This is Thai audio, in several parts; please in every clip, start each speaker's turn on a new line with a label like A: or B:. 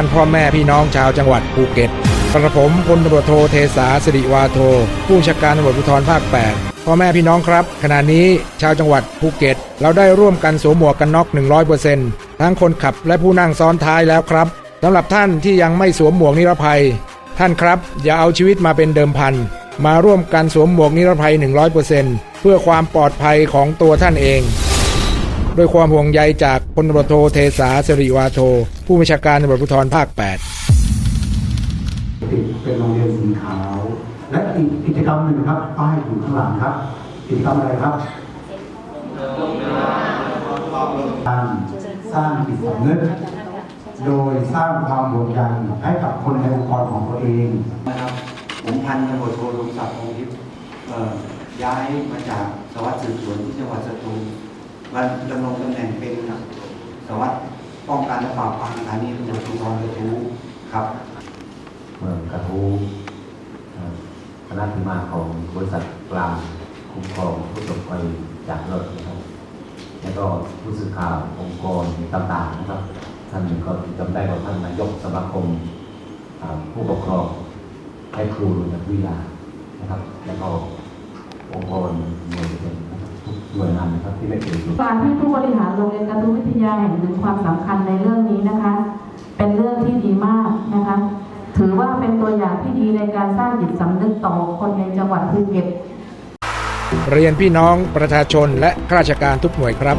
A: ท่านพ่อแม่พี่น้องชาวจังหวัดภูเก็ตกระผมพลตำรวจโทเทสาสิริวาโท ผู้บัญชาการตำรวจภูธรภาค 8 พ่อแม่พี่น้องครับ ขณะนี้ชาวจังหวัดภูเก็ต เราได้ร่วมกันสวมหมวกกันน็อก 100%ทั้งคนขับและผู้นั่งซ้อนท้ายแล้วครับสำหรับท่านที่ยังไม่สวมหมวกนิรภัย ท่านครับ อย่าเอาชีวิตมาเป็นเดิมพันมาร่วมกันสวมหมวกนิรภัย 100%เพื่อความปลอดภัยของตัวท่านเอง ด้วยความห่วงใยจากพลตำรวจโทเทสาสิริวาโท ผู้บัญชาการตำรวจภูธรภาค 8
B: ติดเป็นโรงเรียนสีขาว และอีกกิจกรรมหนึ่งครับป้ายอยู่ข้างหลังครับ กิจกรรมอะไรครับการสร้างจิตสำนึกโดยสร้างความห่วงใยให้กับคนในองค์กรของตัวเอง
C: นะครับผมพันตำรวจโทลงศักดิ์พงทิพย์เอ่อย้ายมาจากสารวัสดิ์สืบสวนที่จังหวัดสตูล มาดำรงตำแหน่งเป็นสารวัสดิ์ป้องกันและปราบปรามสถานีตำรวจภูธรกระทู้ครับ
D: เมืองกระทู้คณะที่มาของบริษัทกลางคุ้มครองผู้ตกภัยจากรถนะครับแล้วก็ผู้สื่อข่าวองค์กรต่างๆนะครับท่านก็จำได้ว่าท่านนายกสมาคมผู้ปกครองให้ครูนักวิทยานะครับ แล้วก็องค์กรหน่วยเป็ นนะครับทุกหน่วยงานนะครับที่ไม่เป็นส่วน
E: การที่ผู้บริหารโรงเรียนการทูวิทยาแห่งหนึ่งความสำคัญในเรื่องนี้นะคะ เป็นเรื่องที่ดีมากนะคะ ถือว่าเป็นตัวอย่างที่ดีในการสร้างจิตสำนึกต่อคนในจังหวัดภูเก็ต
A: เรียนพี่น้องประชาชนและข้าราชการทุกหน่วยครับ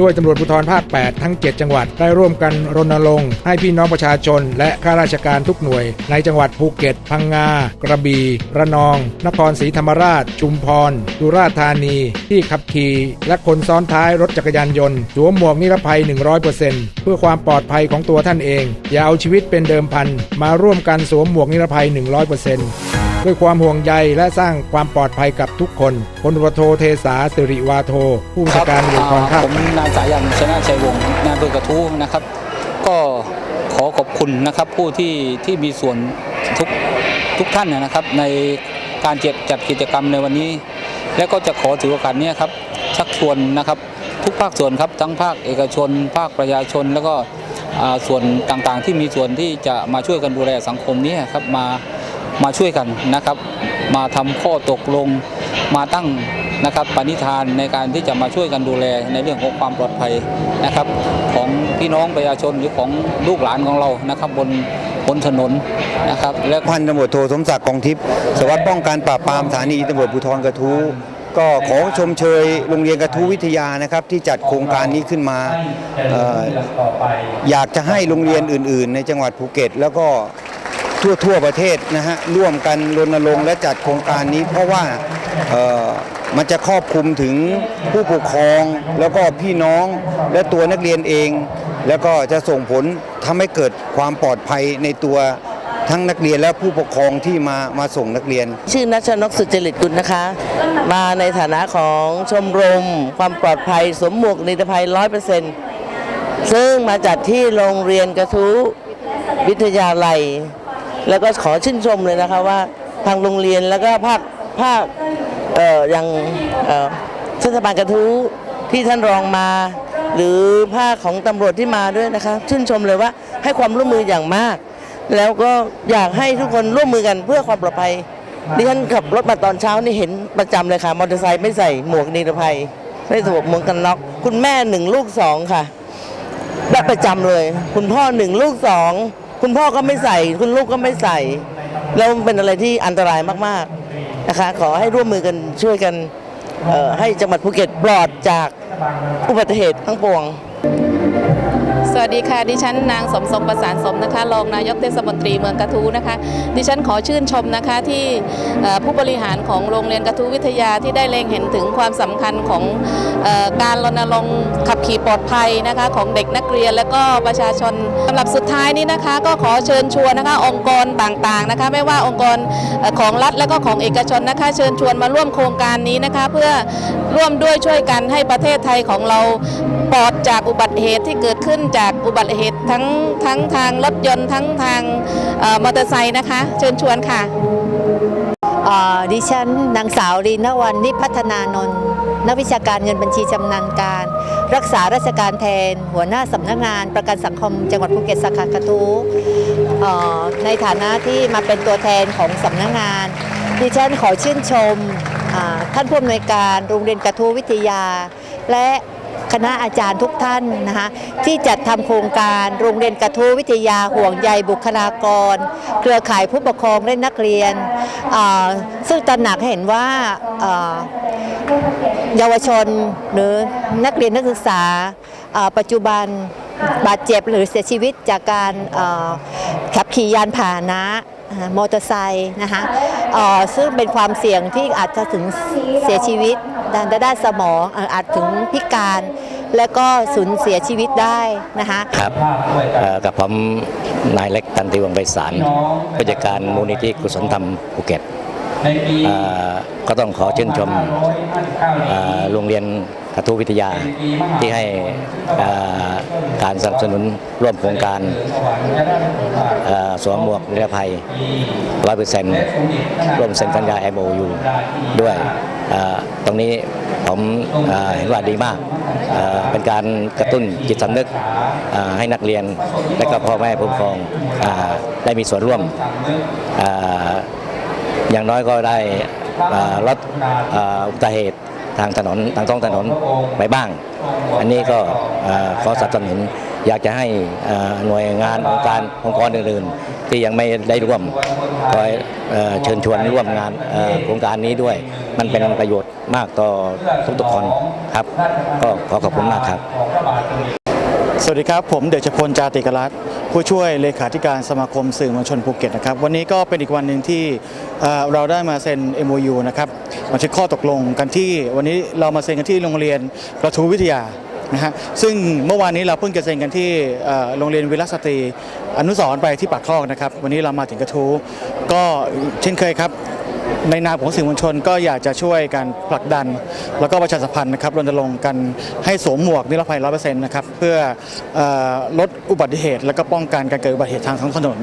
A: ด้วยตำรวจภูธรภาค 8 ทั้ง 7 จังหวัด ได้ร่วมกันรณรงค์ให้พี่น้องประชาชน และข้าราชการทุกหน่วย ในจังหวัดภูเก็ต พังงา กระบี่ ระนอง นครศรีธรรมราช ชุมพรสุราษฎร์ธานี ที่ขับขี่และคนซ้อนท้ายรถจักรยานยนต์สวมหมวกนิรภัย 100%เพื่อความปลอดภัยของตัวท่านเอง อย่าเอาชีวิตเป็นเดิมพัน มาร่วมกันสวมหมวกนิรภัย 100% ด้วยความห่วงใยและสร้างความปลอดภัยกับทุกคนพลรโทเทสาสิริวาโท ผู้บัญชาการตำรวจภูธรภาค
F: ผมนายสายันชนะชัยวงศ์นายอำเภอกระทู้นะครับ ก็ขอขอบคุณนะครับผู้ที่ที่มีส่วนทุกทุกท่านนะครับ ในการจัดจัดกิจกรรมในวันนี้ และก็จะขอถือโอกาสนี้ครับชักชวนนะครับทุกภาคส่วนครับทั้งภาคเอกชน ภาคประชาชน แล้วก็ส่วนต่างๆ ที่มีส่วนที่จะมาช่วยกันดูแลสังคมนี้ครับมา มาช่วยกันนะครับ มาทำข้อตกลงมาตั้งนะครับปณิธานในการที่จะมาช่วยกันดูแลในเรื่องของความปลอดภัยนะครับ ของพี่น้องประชาชนหรือของลูกหลานของเรานะครับ บนบนถนนนะครับ และ
C: พันตำรวจโทสมศักดิ์กองทิพย์สวัสดิ์ป้องกันปราบปรามสถานีตำรวจภูธรกระทู้ก็ขอชมเชยโรงเรียนกระทู้วิทยานะครับ ที่จัดโครงการนี้ขึ้นมาออยากจะให้โรงเรียนอื่น ๆ ในจังหวัดภูเก็ต แล้วก็ ทั่วทั่วประเทศนะฮะร่วมกันรณรงค์และจัดโครงการนี้ เพราะว่ามันจะครอบคลุมถึงผู้ปกครอง แล้วก็พี่น้องและตัวนักเรียนเอง แล้วก็จะส่งผลทำให้เกิดความปลอดภัยในตัวทั้งนักเรียนและผู้ปกครองที่มามาส่งนักเรียน
G: ชื่อนัชนกสุจริตกุลนะคะ มาในฐานะของชมรม ความปลอดภัยสวมหมวกนิรภัยร้อยเปอร์เซ็นต์ซึ่งมาจัดที่โรงเรียนกระทู้วิทยาลัย แล้วก็ขอชื่นชมเลยนะคะว่าทางโรงเรียนแล้วก็ภาคภาคเอ่ออย่างเอ่อเทศบาลกระทู้ที่ท่านรองมา หรือภาคของตำรวจที่มาด้วยนะคะ ชื่นชมเลยว่าให้ความร่วมมืออย่างมาก แล้วก็อยากให้ทุกคนร่วมมือกันเพื่อความปลอดภัยดิฉันขับรถมาตอนเช้านี่เห็นประจำเลยค่ะมอเตอร์ไซค์ไม่ใส่หมวกนิรภัย ไม่สวมหมวกกันน็อกคุณแม่หนึ่งลูกสองค่ะและประจำเลย คุณพ่อหนึ่งลูกสอง คุณพ่อก็ไม่ใส่ คุณลูกก็ไม่ใส่ แล้วมันเป็นอะไรที่อันตรายมากๆนะคะ ขอให้ร่วมมือกันช่วยกันให้จังหวัดภูเก็ตปลอดจากอุบัติเหตุทั้งปวง
H: สวัสดีค่ะ ดิฉันนางสมทรงประสานสมนะคะ รองนายกเทศมนตรีเมืองกระทู้นะคะ ดิฉันขอชื่นชมนะคะที่ผู้บริหารของโรงเรียนกระทู้วิทยาที่ได้เล็งเห็นถึงความสำคัญของออการรณรงค์ขับขี่ปลอดภัยนะคะของเด็กนักเรียนและก็ประชาชนสำหรับสุดท้ายนี้นะคะ ก็ขอเชิญชวนนะคะ องค์กรต่างๆนะคะ ไม่ว่าองค์กรของรัฐและก็ของเอกชนนะคะ เชิญชวนมาร่วมโครงการนี้นะคะ เพื่อร่วมด้วยช่วยกันให้ประเทศไทยของเราปลอดจากอุบัติเหตุที่เกิด ขึ้นจากอุบัติเหตุทั้งทั้งทางรถยนต์ทั้งทางมอเตอร์ไซค์นะคะ เชิญชวนค่ะ
I: ดิฉันนางสาวรีนวันนิพัฒนานนท์นักวิชาการเงินบัญชีชำนาญการ รักษาราชการแทน หัวหน้าสำนักงาน ประกันสังคมจังหวัดภูเก็ตสาขากระทู้ในฐานะที่มาเป็นตัวแทนของสำนักงาน ดิฉันขอชื่นชมท่านผู้อำนวยการโรงเรียนกระทู้วิทยา และ คณะอาจารย์ทุกท่านนะคะที่จัดทำโครงการโรงเรียนกระทู้วิทยาห่วงใยบุคลากร เครือข่ายผู้ปกครองและนักเรียน ซึ่งตระหนักให้เห็นว่าเยาวชนหรือนักเรียนนักศึกษาปัจจุบันบาดเจ็บหรือเสียชีวิตจากการขับขี่ยานพาหนะมอเตอร์ไซค์นะคะซึ่งเป็นความเสี่ยงที่อาจจะถึงเสียชีวิต ด้านด้านสมองอาจถึงพิการ และก็สูญเสียชีวิตได้นะคะ
J: ครับกับผมนายเล็กตันติวงไพศาลผู้จัดการมูลนิธิกุศลธรรมภูเก็ตก็ต้องขอชื่นชมโรงเรียนกระทูวิทยาที่ให้การสนับสนุนร่วมโครงการสวมหมวกนิรภัย100%ร่วมเซ็นสัญญา MOU ด้วย ตรงนี้ผมเห็นว่าดีมาก เป็นการกระตุ้นจิตสำนึกให้นักเรียน และก็พ่อแม่ผู้ปกครองอได้มีส่วนร่วมออย่างน้อยก็ได้ลดอุบัติเหตุทางถนนทางท้องถนนไปบ้าง อันนี้ก็อขอสนับสนุน อยากจะให้หน่วยงานองค์การองค์กรอื่นๆ ที่ยังไม่ได้ร่วมคอยเอเชิญชวนร่วมงานโครงการนี้ด้วย มันเป็นประโยชน์มากต่อทุกๆคนครับ ก็ขอขอบคุณมากครับ
K: สวัสดีครับ ผมเดชพลจาติกรัตน์ผู้ช่วยเลขาธิการสมาคมสื่อมวลชนภูเก็ตนะครับ วันนี้ก็เป็นอีกวันหนึ่งที่เเราได้มาเซ็น MOU นะครับบันทึกข้อตกลงกันที่วันนี้เรามาเซ็นกันที่โรงเรียนกระทูวิทยา นะฮะซึ่งเมื่อวานนี้เราเพิ่งจะเซ็นกันที่โรงเรียนวิลาสตรี อนุสรณ์ไปที่ปากคลองนะครับ วันนี้เรามาถึงกระทู้ก็เช่นเคยครับ ในนามของสื่อมวลชนก็อยากจะช่วยการผลักดัน แล้วก็ประชาสัมพันธ์นะครับรณรงค์กันให้สวมหมวกนิรภัย100%นต์นะครับเพื่อออลดอุบัติเหตุ และก็ป้องกันการเกิดอุบัติเหตุทางท้องถนน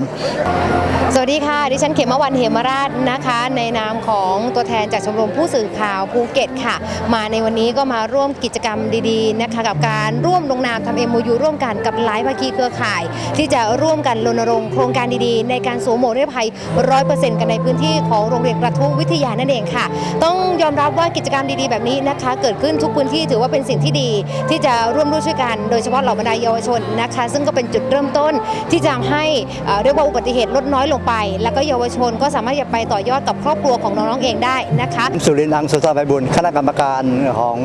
L: สวัสดีค่ะ ดิฉันเขมวันเหมราชนะคะ ในนามของตัวแทนจากชมรมผู้สื่อข่าวภูเก็ตค่ะ มาในวันนี้ก็มาร่วมกิจกรรมดีๆนะคะกับการร่วมลงนามทำเอ็มยูร่วมกันกับหลายภาคีเครือข่าย ที่จะร่วมกันรณรงค์โครงการดีๆ ในการสวมหมวกนิรภัย100%กันในพื้นที่ของโรงเรียนกระทู้วิทยานั่นเองค่ะ ต้องยอมรับว่ากิจกรรมดีๆ แบบนี้นะคะ เกิดขึ้นทุกพื้นที่ถือว่าเป็นสิ่งที่ดี ที่จะร่วมด้ช่วยกัน โดยเฉพาะเหล่าบรรดาเยาวชนนะคะ ซึ่งก็เป็นจุดเริ่มต้นที่จะทำให้เอ่อเรียกว่าอุบัติเหตุลดน้อยลงไป แล้วก็เยาวชนก็สามารถจะไปต่อยอดกับครอบครัวของน้องๆเองได้นะคะ
M: สุรินทร์อังสุสาไปบุญคณะกรรมการของ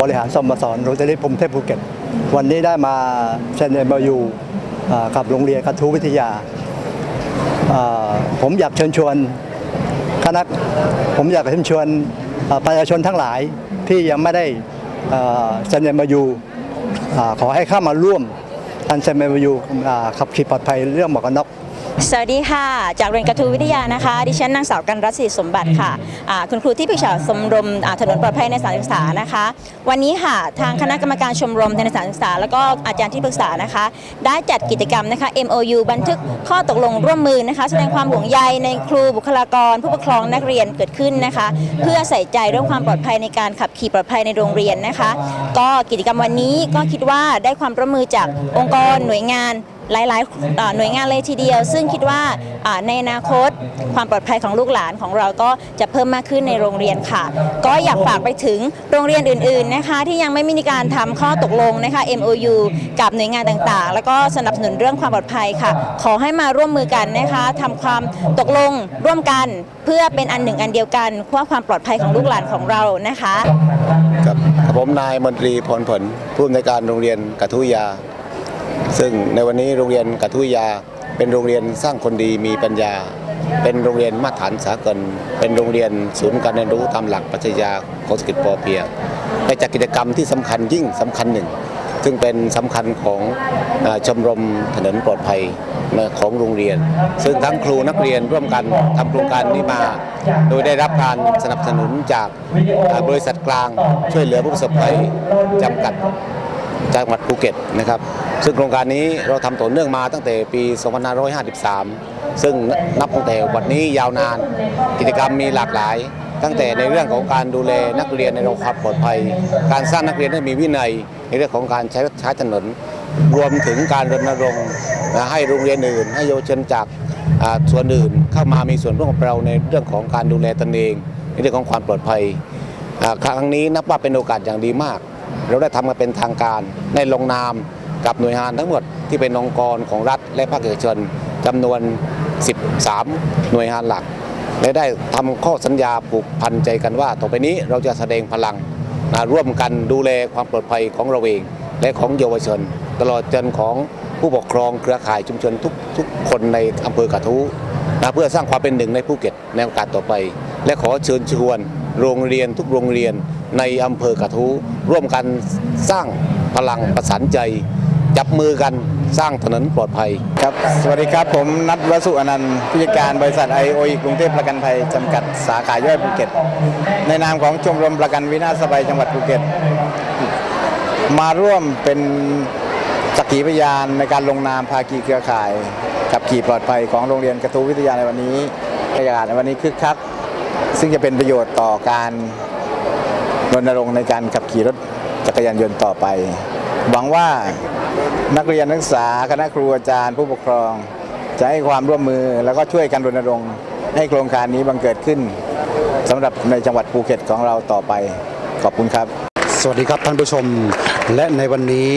M: บริหารสโมสรโรตารีพรหมเทพภูเก็ตวันนี้ได้มาเซ็นเอ็มยูกับโรงเรียนกระทู้วิทยา ผมอยากเชิญชวน คณะผมอยากเชิญชวนประชาชนทั้งหลายที่ยังไม่ได้เอ่อเซ็นเอ็มยูขอให้เข้ามาร่วมทันเซ็นเอ็มยูขับขี่ปลอดภัยเรื่องหมวกกันน็อก
N: สวัสดีค่ะ จากเรียนกระทูวิทยานะคะ ดิฉันนางสาวกันรัศสีสมบัติค่ะอ่าคุณครูที่ปรึกษาสมรมถนนปลอดภัยในสถานศึกษานะคะ วันนี้ค่ะทางคณะกรรมการชมรมในสถานศึกษา แล้วก็อาจารย์ที่ปรึกษานะคะ ได้จัดกิจกรรมนะคะ MOU บันทึกข้อตกลงร่วมมือนะคะ แสดงความห่วงใยในครูบุคลากร ผู้ปกครองนักเรียนเกิดขึ้นนะคะ เพื่อใส่ใจเรื่องความปลอดภัยในการขับขี่ปลอดภัยในโรงเรียนนะคะ ก็กิจกรรมวันนี้ก็คิดว่าได้ความร่วมมือจากองค์กรหน่วยงาน หลายๆอ่าหน่วยงานเลยทีเดียว ซึ่งคิดว่าอ่าในอนาคตความปลอดภัยของลูกหลานของเราก็จะเพิ่มมากขึ้นในโรงเรียนค่ะ ก็อยากฝากไปถึงโรงเรียนอื่นๆนะคะที่ยังไม่มีการทำข้อตกลงนะคะ MOU กับหน่วยงานต่างๆ แล้วก็สนับสนุนเรื่องความปลอดภัยค่ะ ขอให้มาร่วมมือกันนะคะทำความตกลงร่วมกันเพื่อเป็นอันหนึ่งอันเดียวกันเพื่อความปลอดภัยของลูกหลานของเรานะคะ
O: ครับผมนายมนตรีพรผลผู้อำนวยการโรงเรียนกระทุยา ซึ่งในวันนี้โรงเรียนกระทุยา เป็นโรงเรียนสร้างคนดีมีปัญญา เป็นโรงเรียนมาตรฐานสากล เป็นโรงเรียนศูนย์การเรียนรู้ตามหลักปรัชญาของเศรษฐกิจพอเพียงได้จัดกิจกรรมที่สำคัญยิ่งสำคัญหนึ่ง ซึ่งเป็นสำคัญของอชมรมถนนปลอดภัยของโรงเรียน ซึ่งทั้งครูนักเรียนร่วมกันทำโครงการนี้มา โดยได้รับการสนับสนุนจากบริษัทกลางช่วยเหลือผู้ประสบภัยจำกัดจังหวัดภูเก็ตนะครับ ซึ่งโครงการนี้เราทำต่อเนื่องมาตั้งแต่ปี 2553 ซึ่งนับตั้งแต่วันนี้ยาวนาน กิจกรรมมีหลากหลาย ตั้งแต่ในเรื่องของการดูแลนักเรียนในรงความปลอดภัย การสร้างนักเรียนให้มีวินัย ในเรื่องของการใช้รถใช้ถนน รวมถึงการรณรงค์ให้โรงเรียนอื่น ให้เยาวชนจากส่วนอื่นเข้ามามีส่วนร่วมกับเราในเรื่องของการดูแลตนเอง ในเรื่องของความปลอดภัย ครั้งนี้นับว่าเป็นโอกาสอย่างดีมาก เราได้ทำกันเป็นทางการในลงนาม กับหน่วยงานทั้งหมดที่เป็นองค์กรของรัฐและภาคเอกชนจำนวน 13 หน่วยงานหลัก และได้ทำข้อสัญญาผูกพันใจกันว่า ต่อไปนี้เราจะแสดงพลังนะร่วมกันดูแลความปลอดภัยของเราเอง และของเยาวชน ตลอดจนของผู้ปกครองเครือข่ายชุมชนทุกทุกคนในอำเภอกระทู้นะเพื่อสร้างความเป็นหนึ่งในภูเก็ตในโอกาสต่อไป และขอเชิญชวนโรงเรียนทุกโรงเรียนในอำเภอกระทู้ร่วมกันสร้างพลังประสานใจ จับมือกันสร้างถนนปลอดภัย
P: ครับ สวัสดีครับผมนัทวสุอนันต์ผู้จัดการบริษัทไอโอกรุงเทพประกันภัยจำกัดสาขาย่อยภูเก็ต ในนามของชมรมประกันวินาศภัยจังหวัดภูเก็ต มาร่วมเป็นสักขีพยานในการลงนามภาคีเครือข่ายขับขี่ปลอดภัยของโรงเรียนกระทู้วิทยาในวันนี้บรรยากาศในวันนี้คึกคัก ซึ่งจะเป็นประโยชน์ต่อการรณรงค์ในการขับขี่รถจักรยานยนต์ต่อไป หวังว่า นักเรียนนักศึกษาคณะครูอาจารย์ ผู้ปกครอง จะให้ความร่วมมือแล้วก็ช่วยกันรณรงค์ให้โครงการนี้บังเกิดขึ้นสำหรับในจังหวัดภูเก็ตของเราต่อไป ขอบคุณครับ
Q: สวัสดีครับท่านผู้ชม และในวันนี้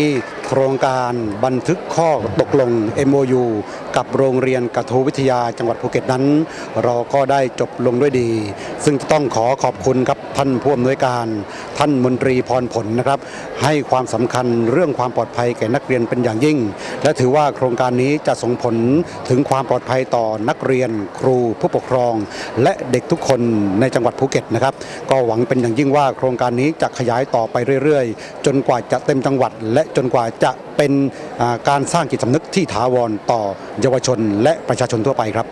Q: ครงการบันทึกข้อตกลง MOU กับโรงเรียนกระทูวิทยาจังหวัดภูเก็ตนั้น เราก็ได้จบลงด้วยดี ซึ่งต้องขอขอบคุณครับท่านผู้อำนวยการท่านมนตรีพรผลนะครับ ให้ความสำคัญเรื่องความปลอดภัยแก่นักเรียนเป็นอย่างยิ่ง และถือว่าโครงการนี้จะส่งผลถึงความปลอดภัยต่อนักเรียนครูผู้ปกครอง และเด็กทุกคนในจังหวัดภูเก็ตนะครับ ก็หวังเป็นอย่างยิ่งว่าโครงการนี้จะขยายต่อไปเรื่อยๆ จนกว่าจะเต็มจังหวัด และจนกว่าจะเป็นการสร้างจิตสำนึกที่ถาวรต่อเยาวชนและประชาชนทั่วไปครับ